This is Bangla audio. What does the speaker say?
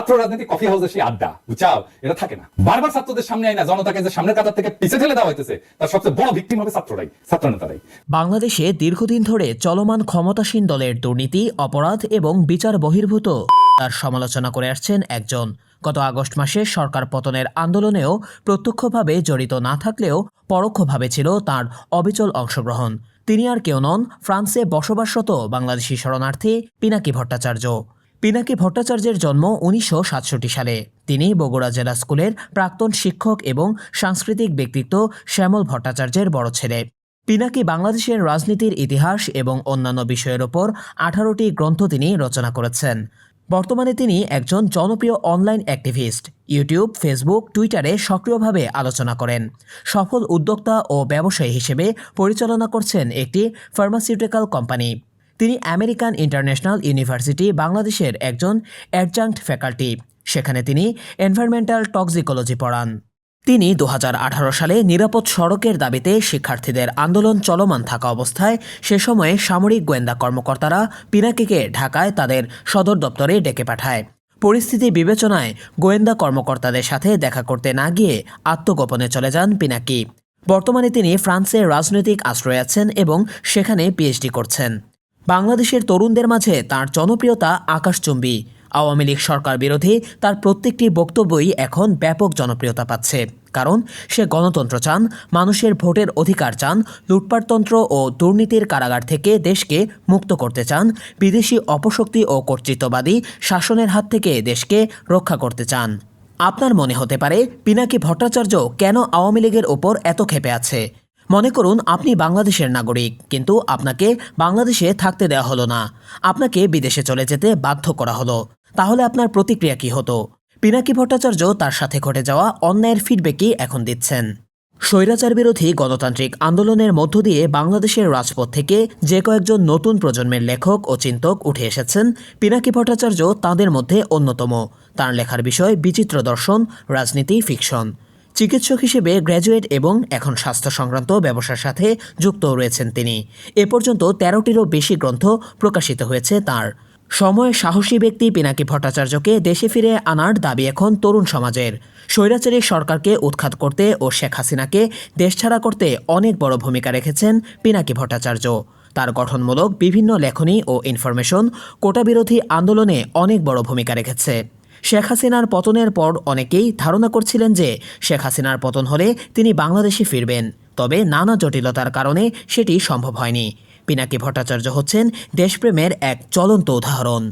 ছাত্র রাজনীতি কফি হাউসে সেই আড্ডা, বুঝাও? এটা থাকে না। বারবার ছাত্রদের সামনে আইনা জনতাকে যে সামনের কাতার থেকে পিছে ঠেলে দেওয়া হইতেছে, তার সবচেয়ে বড় ভিক্টিম হবে ছাত্ররাই ছাত্র নেতারাই বাংলাদেশে দীর্ঘদিন ধরে চলমান ক্ষমতাসীন দলের দুর্নীতি, অপরাধ এবং বিচার বহির্ভূত। তার সমালোচনা করে আসছেন একজন। গত আগস্ট মাসে সরকার পতনের আন্দোলনেও প্রত্যক্ষভাবে জড়িত না থাকলেও পরোক্ষভাবে ছিল তার অবিচল অংশগ্রহণ। তিনি আর কেউ নন, ফ্রান্সে বসবাসরত বাংলাদেশি শরণার্থী পিনাকি ভট্টাচার্য। পিনাকি ভট্টাচার্যের জন্ম উনিশশো সাতষট্টি সালে। তিনি বগুড়া জেলা স্কুলের প্রাক্তন শিক্ষক এবং সাংস্কৃতিক ব্যক্তিত্ব শ্যামল ভট্টাচার্যের বড় ছেলে। পিনাকি বাংলাদেশের রাজনীতির ইতিহাস এবং অন্যান্য বিষয়ের ওপর আঠারোটি গ্রন্থ তিনি রচনা করেছেন। বর্তমানে তিনি একজন জনপ্রিয় অনলাইন অ্যাক্টিভিস্ট, ইউটিউব, ফেসবুক, টুইটারে সক্রিয়ভাবে আলোচনা করেন। সফল উদ্যোক্তা ও ব্যবসায়ী হিসেবে পরিচালনা করছেন একটি ফার্মাসিউটিক্যাল কোম্পানি। তিনি আমেরিকান ইন্টারন্যাশনাল ইউনিভার্সিটি, বাংলাদেশের একজন অ্যাডজাঙ্ক্ট ফ্যাকাল্টি। সেখানে তিনি এনভায়রনমেন্টাল টক্সিকোলজি পড়ান। তিনি দু হাজার আঠারো সালে নিরাপদ সড়কের দাবিতে শিক্ষার্থীদের আন্দোলন চলমান থাকা অবস্থায় সে সময়ে সামরিক গোয়েন্দা কর্মকর্তারা পিনাকিকে ঢাকায় তাদের সদর দপ্তরে ডেকে পাঠায়। পরিস্থিতি বিবেচনায় গোয়েন্দা কর্মকর্তাদের সাথে দেখা করতে না গিয়ে আত্মগোপনে চলে যান পিনাকি। বর্তমানে তিনি ফ্রান্সে রাজনৈতিক আশ্রয় আছেন এবং সেখানে পিএইচডি করছেন। বাংলাদেশের তরুণদের মাঝে তার জনপ্রিয়তা আকাশচুম্বী। আওয়ামী লীগ সরকার বিরোধী তার প্রত্যেকটি বক্তব্যই এখন ব্যাপক জনপ্রিয়তা পাচ্ছে। কারণ সে গণতন্ত্র চান, মানুষের ভোটের অধিকার চান, লুটপাটতন্ত্র ও দুর্নীতির কারাগার থেকে দেশকে মুক্ত করতে চান, বিদেশি অপশক্তি ও কর্তৃত্ববাদী শাসনের হাত থেকে দেশকে রক্ষা করতে চান। আপনার মনে হতে পারে, পিনাকি ভট্টাচার্য কেন আওয়ামী লীগের ওপর এত ক্ষেপে আছে? মনে করুন, আপনি বাংলাদেশের নাগরিক, কিন্তু আপনাকে বাংলাদেশে থাকতে দেওয়া হলো না। আপনাকে বিদেশে চলে যেতে বাধ্য করা হলো। তাহলে আপনার প্রতিক্রিয়া কি হতো? পিনাকি ভট্টাচার্য তার সাথে ঘটে যাওয়া অন্যায়ের ফিডব্যাকই এখন দিচ্ছেন। স্বৈরাচার বিরোধী গণতান্ত্রিক আন্দোলনের মধ্য দিয়ে বাংলাদেশের রাজপথ থেকে যে কয়েকজন নতুন প্রজন্মের লেখক ও চিন্তক উঠে এসেছেন, পিনাকি ভট্টাচার্য তাঁদের মধ্যে অন্যতম। তার লেখার বিষয় বিচিত্র দর্শন, রাজনীতি ফিকশন চিকিৎসক হিসেবে গ্র্যাজুয়েট এবং এখন স্বাস্থ্য সংক্রান্ত ব্যবসার সাথে যুক্ত রয়েছেন তিনি। এ পর্যন্ত তেরোটিরও বেশি গ্রন্থ প্রকাশিত হয়েছে তার। সময় সাহসী ব্যক্তি পিনাকি ভট্টাচার্যকে দেশে ফিরে আনার দাবি এখন তরুণ সমাজের। স্বৈরাচারী সরকারকে উৎখাত করতে ও শেখ হাসিনাকে দেশছাড়া করতে অনেক বড় ভূমিকা রেখেছেন পিনাকি ভট্টাচার্য। তার গঠনমূলক বিভিন্ন লেখনী ও ইনফরমেশন কোটাবিরোধী আন্দোলনে অনেক বড় ভূমিকা রেখেছে। শেখ হাসিনার পতনের পর অনেকেই ধারণা করছিলেন যে শেখ হাসিনার পতন হলে তিনি বাংলাদেশে ফিরবেন। তবে নানা জটিলতার কারণে সেটি সম্ভব হয়নি। পিনাকি ভট্টাচার্য হচ্ছেন দেশপ্রেমের এক চলন্ত উদাহরণ।